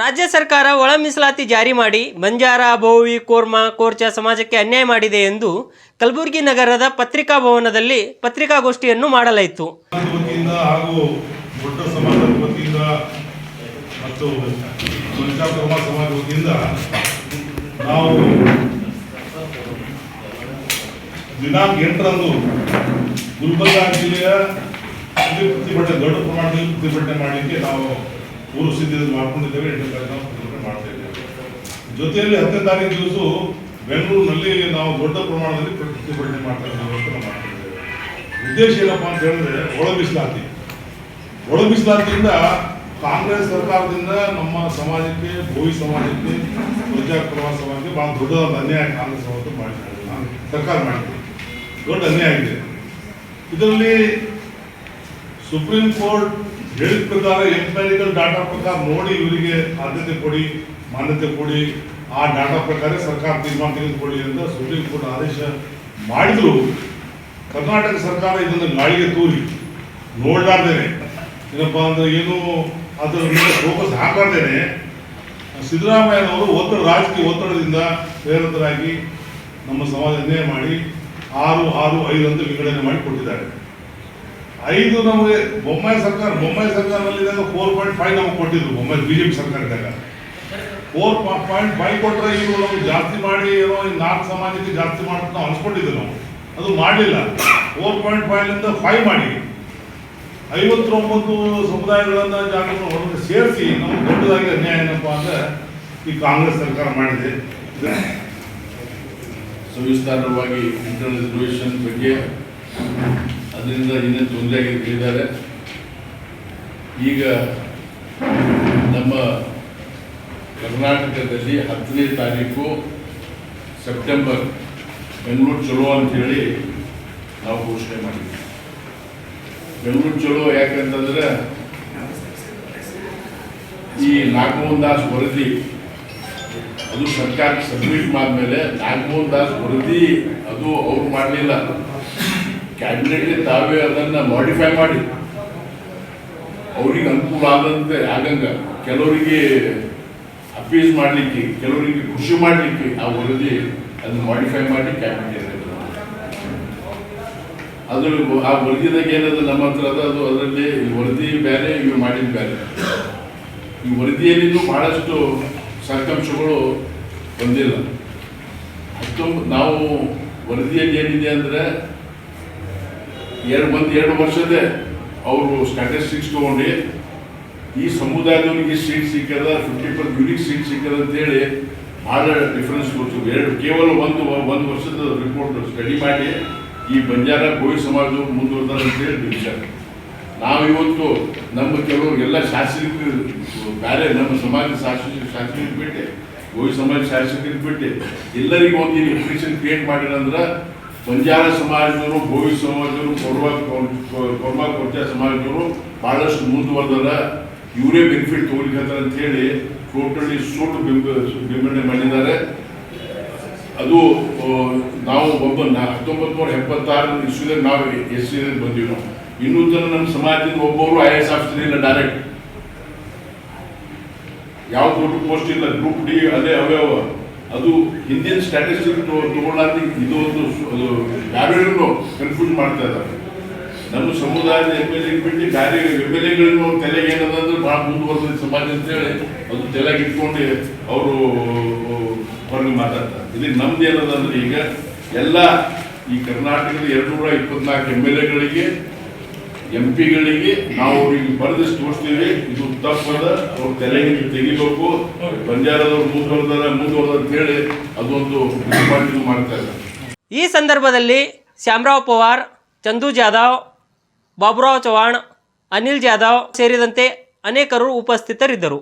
ರಾಜ್ಯ ಸರ್ಕಾರ ಒಳ ಮೀಸಲಾತಿ ಜಾರಿ ಮಾಡಿ ಬಂಜಾರ, ಬೋವಿ, ಕೋರ್ಮ, ಕೋರ್ಚಾ ಸಮಾಜಕ್ಕೆ ಅನ್ಯಾಯ ಮಾಡಿದೆ ಎಂದು ಕಲಬುರಗಿ ನಗರದ ಪತ್ರಿಕಾ ಭವನದಲ್ಲಿ ಪತ್ರಿಕಾಗೋಷ್ಠಿಯನ್ನು ಮಾಡಲಾಯಿತು. ಹಾಗೂ ದೊಡ್ಡ ಮತ್ತು ಮನುಷ್ಯಾಕ್ರಮ ಸಮಾಜ ವತಿಯಿಂದ ನಾವು ದಿನಾಂಕ ಎಂಟರಂದು ಗುಲ್ಬರ್ಗಾ ಜಿಲ್ಲೆಯ ಪ್ರತಿಭಟನೆ ದೊಡ್ಡ ಪ್ರಮಾಣದಲ್ಲಿ ಪ್ರತಿಭಟನೆ ಮಾಡಲಿಕ್ಕೆ ನಾವು ಪೂರ್ವ ಸಿದ್ಧತೆ ಮಾಡ್ಕೊಂಡಿದ್ದೇವೆ ಎಂಟು ಪ್ರತಿಭಟನೆ ಮಾಡ್ತಾ ಇದ್ದೇವೆ. ಜೊತೆಯಲ್ಲಿ ಹತ್ತನೇ ತಾರೀಕು ದಿವಸ ಬೆಂಗಳೂರಿನಲ್ಲಿ ನಾವು ದೊಡ್ಡ ಪ್ರಮಾಣದಲ್ಲಿ ಪ್ರತಿಭಟನೆ ಮಾಡ್ತಾ ಉದ್ದೇಶ ಏನಪ್ಪಾ ಅಂತ ಹೇಳಿದ್ರೆ, ಒಳ ಬಿಸಿಲಾತಿ. ಒಳ ಬಿಸಿಲಾತಿಯಿಂದ ಕಾಂಗ್ರೆಸ್ ಸರ್ಕಾರದಿಂದ ನಮ್ಮ ಸಮಾಜಕ್ಕೆ, ಭೋವಿ ಸಮಾಜಕ್ಕೆ ಪ್ರಜಾಪ್ರಭಾ ಸಮಾಜಕ್ಕೆ ಬಹಳ ದೊಡ್ಡದಾದ ಅನ್ಯಾಯ ಕಾಂಗ್ರೆಸ್ ಅವತ್ತು ಮಾಡಿದ್ದಾರೆ. ಸರ್ಕಾರ ಮಾಡಿದೆ. ದೊಡ್ಡ ಅನ್ಯಾಯ ಇದೆ ಇದರಲ್ಲಿ ಸುಪ್ರೀಂ ಕೋರ್ಟ್ ಹೇಳಿದ ಪ್ರಕಾರ ಎಂಪೈರಿಕಲ್ ಡಾಟಾ ಪ್ರಕಾರ ನೋಡಿ ಇವರಿಗೆ ಆದ್ಯತೆ ಕೊಡಿ, ಮಾನ್ಯತೆ ಕೊಡಿ. ಆ ಡಾಟಾ ಪ್ರಕಾರ ಸರ್ಕಾರ ತೀರ್ಮಾನ ತೆಗೆದುಕೊಳ್ಳಿ ಅಂತ ಸುಪ್ರೀಂ ಕೋರ್ಟ್ ಆದೇಶ ಮಾಡಿದ್ರು. ಕರ್ನಾಟಕ ಸರ್ಕಾರ ಇದನ್ನು ಗಾಳಿಗೆ ತೂರಿ. ನೋಡಲಾರ್ದೇನೆ. ಏನಪ್ಪ ಅಂದ್ರೆ ಏನು ಅದರ ಮೇಲೆ ಫೋಕಸ್ ಹಾಕಾರ್ದೇನೆ ಸಿದ್ದರಾಮಯ್ಯನವರು ಒತ್ತಡ, ರಾಜಕೀಯ ಒತ್ತಡದಿಂದ ಪ್ರೇರಿತರಾಗಿ ನಮ್ಮ ಸಮಾಜ ಅನ್ಯಾಯ ಮಾಡಿ ಆರು ಆರು, ಐದು ಅಂತ ವಿಂಗಡಣೆ ಮಾಡಿ ಕೊಟ್ಟಿದ್ದಾರೆ. ಐದು ನಮಗೆ ಬೊಮ್ಮಾಯಿ ಸರ್ಕಾರ ಬೊಮ್ಮಾಯಿ ಸರ್ಕಾರದಲ್ಲಿದ್ದಾಗ ಫೋರ್ ಪಾಯಿಂಟ್ ಫೈವ್ ನಮಗೆ ಕೊಟ್ಟಿದ್ರು ಬೊಮ್ಮಾಯಿ ಬಿಜೆಪಿ ಸರ್ಕಾರ ಇದ್ದಾಗ ಫೋರ್ ಪಾಯಿಂಟ್ ಫೈವ್ ಕೊಟ್ಟರೆ ಇವರು ನಮ್ಗೆ ಜಾಸ್ತಿ ಮಾಡಿ ಏನೋ ನಾಲ್ಕು ಸಮಾಜಕ್ಕೆ ಜಾಸ್ತಿ ಮಾಡೋದು ನಾವು ಅನ್ಸ್ಕೊಂಡಿದ್ವಿ ನಾವು. ಅದು ಮಾಡಲಿಲ್ಲ. ಫೋರ್ ಪಾಯಿಂಟ್ ಫೈವ್ಲಿಂದ ಫೈವ್ ಮಾಡಿ. ಐವತ್ತೊಂಬತ್ತು ಸಮುದಾಯಗಳನ್ನ ಜಾಗವನ್ನು ಹೊರಗೆ ಸೇರಿಸಿ ನಮ್ಗೆ ದೊಡ್ಡದಾಗಿ ಅನ್ಯಾಯ ಏನಪ್ಪ ಅಂದರೆ ಈ ಕಾಂಗ್ರೆಸ್ ಸರ್ಕಾರ ಮಾಡಿದೆ. ಸವಿಸ್ತಾರವಾಗಿ ಇಂಟರ್ನಲ್ ಬಗ್ಗೆ ಅದರಿಂದ ಇನ್ನೇನು ತೊಂದರೆ ಆಗಿ ಹೇಳಿದ್ದಾರೆ. ಈಗ ನಮ್ಮ ಕರ್ನಾಟಕದಲ್ಲಿ ಹತ್ತನೇ ತಾರೀಕು ಸೆಪ್ಟೆಂಬರ್, ಬೆಂಗಳೂರು ಚಲೋ ಅಂಥೇಳಿ ನಾವು ಘೋಷಣೆ ಮಾಡಿದ್ವಿ. ಬೆಂಗಳೂರು ಚಲೋ ಯಾಕಂತಂದ್ರೆ ಈ ನಾಗಮೋಹನ್ ದಾಸ್ ವರದಿ, ಅದು ಸರ್ಕಾರಕ್ಕೆ ಸಬ್ಮಿಟ್ ಮಾಡಿದ್ಮೇಲೆ ನಾಗಮೋಹನ್ ದಾಸ್ ವರದಿ ಅದು ಅವ್ರು ಮಾಡಲಿಲ್ಲ. ಕ್ಯಾಬಿನೆಟ್ಗೆ ತಾವೇ ಅದನ್ನ ಮಾಡಿಫೈ ಮಾಡಿ. ಅವರಿಗೆ ಅನುಕೂಲ ಆದಂತೆ ಆಗಂಗ. ಕೆಲವರಿಗೆ ಅಪೀಸ್ ಮಾಡಲಿಕ್ಕೆ, ಕೆಲವರಿಗೆ ಖುಷಿ ಮಾಡಲಿಕ್ಕೆ ಆ ವರದಿ ಅದನ್ನು ಮಾಡಿಫೈ ಮಾಡಿ ಕ್ಯಾಬಿನೆಟ್ ಅದ್ರ ಆ ವರದಿದಾಗ ಏನದ ನಮ್ಮ ಹತ್ರ ಅದ, ಅದು ಅದರಲ್ಲಿ ವರದಿ ಬೇರೆ ಇವು ಮಾಡಿದ ಬೇರೆ. ಈ ವರದಿಯಲ್ಲಿನೂ ಬಹಳಷ್ಟು ಸಾಕಾಂಶಗಳು ಬಂದಿಲ್ಲ. ಹತ್ತೊಂಬತ್ತು ನಾವು ವರದಿಯಲ್ಲಿ ಏನಿದೆ ಅಂದರೆ ಎರಡು ಮಂದಿ ಎರಡು ವರ್ಷದೇ ಅವರು ಸ್ಟ್ಯಾಟಿಸ್ಟಿಕ್ಸ್ ತೊಗೊಂಡು ಈ ಸಮುದಾಯದವರಿಗೆ ಸೀಟ್ ಸಿಕ್ಕದ ಫಿಫ್ಟಿ ಪರ್ ಯುನಿಕ್ ಸೀಟ್ ಸಿಕ್ಕದ ಅಂತೇಳಿ ಭಾಳ ಡಿಫ್ರೆನ್ಸ್ ಗೊತ್ತು ಎರಡು, ಕೇವಲ ಒಂದು ಒಂದು ವರ್ಷದ ರಿಪೋರ್ಟ್ ಸ್ಟಡಿ ಮಾಡಿ ಈ ಬಂಜಾರ ಗೋಯಿ ಸಮಾಜದವ್ರು ಅಂತ ಅಂತೇಳಿ ತಿಳಿಸ್ಯಾರ ನಾವು ಇವತ್ತು ನಮ್ಮ ಕೆಲವರಿಗೆಲ್ಲ ಶಾಸಕ ಬೇರೆ ನಮ್ಮ ಸಮಾಜದ ಶಾಸಕ ಶಾಸಕರಿಗೆ ಬಿಟ್ಟೆ ಕೋವಿ ಸಮಾಜ ಶಾಸಕರಿಗೆ ಬಿಟ್ಟೆ ಎಲ್ಲರಿಗೂ ಒಂದು ಇನ್ಫ್ರೇಷನ್ ಕ್ರಿಯೇಟ್ ಮಾಡಿರಂದ್ರೆ ಬಂಜಾರ ಸಮಾಜದವರು ಭೋವಿ ಸಮಾಜದವರು, ಕೊರ್ವಾ ಕೊರ್ವಾ ಕೊರ್ಚಾ ಸಮಾಜದವರು ಭಾಳಷ್ಟು ಮುಂದುವರೆದಾರ ಇವರೇ ಬೆನಿಫಿಟ್ ತಗೊಳಿಕತ್ತಾರ ಅಂತ ಹೇಳಿ ಟೋಟಲಿ ಸೋಟು ಬೆಂಬ ಬಿಂಬಣೆ ಮಾಡಿದ್ದಾರೆ. ಅದು ನಾವು ಒಬ್ಬ ಹತ್ತೊಂಬತ್ತು ನೂರ ಎಪ್ಪತ್ತಾರು ಇಸ್ವಿದಾಗ ನಾವು ಎಸ್ ಸಿ ಬಂದೀವಿ ನಾವು. ಇನ್ನೂ ತನಕ ನಮ್ಮ ಸಮಾಜದಿಂದ ಒಬ್ಬರು ಐ ಎಸ್ ಆಫೀಸರ್ ಇಲ್ಲ ಡೈರೆಕ್ಟ್ ಯಾವ ದೊಡ್ಡ ಪೋಸ್ಟ್ ಇಲ್ಲ ಗ್ರೂಪ್ ಡಿ ಅದೇ ಅವೇ ಅವ. ಅದು ಹಿಂದಿನ ಸ್ಟ್ಯಾಟಿಸ್ಟಿಕ್ ತಗೊಳ್ಳಾರ್ದು ಇದು ಒಂದು ಅದು ಯಾರ್ಯಾರು ಕನ್ಫ್ಯೂಸ್ ಮಾಡ್ತಾ ಇದ್ದಾರೆ. ನಮ್ಮ ಸಮುದಾಯದ ಎಂ ಎಲ್ ಎ ಬಿಟ್ಟು ಬೇರೆ ಎಂ ಎಲ್ ಎಗಳನ್ನು ತಲೆಗೆ ಏನದ ಅಂದ್ರೆ ಭಾಳ ಮುಂದುವರೆದ ಸಮಾಜ ಅಂತೇಳಿ ಅದು ತಲೆಗೆ ಇಟ್ಕೊಂಡು ಅವರು, ಹೊರಗೆ ಮಾತಾಡ್ತಾರೆ. ಇಲ್ಲಿ ನಮ್ದು ಏನದ ಅಂದ್ರೆ ಈಗ ಎಲ್ಲ ಈ ಕರ್ನಾಟಕದ ಎರಡು ನೂರ ಇಪ್ಪತ್ನಾಲ್ಕು ಎಂ ಎಲ್ ಎಗಳಿಗೆ ಎಂ ಪಿಗಳಿಗೆ ನಾವು ಅವ್ರಿಗೆ ಬರೆದು ತೋರಿಸ್ತೀವಿ ಇದು ತಪ್ಪದ, ಅವ್ರ ತಲೆಗೆ ತೆಗಿಬೇಕು. ಬಂಜಾರದವ್ರು ಮುಂದುವರೆದಾರ ಮುಂದುವರೆದ ಅಂತ ಹೇಳಿ ಅದೊಂದು ಇದು ಮಾಡಿ ಇದು ಮಾಡ್ತಾ ಇದ್ದಾರೆ. ಈ ಸಂದರ್ಭದಲ್ಲಿ ಶ್ಯಾಮರಾವ್ ಪವಾರ್, ಚಂದು ಜಾಧವ್, ಬಾಬುರಾವ್ ಚವಾಣ್ ಅನಿಲ್ ಜಾಧವ್ ಸೇರಿದಂತೆ ಅನೇಕರು ಉಪಸ್ಥಿತರಿದ್ದರು.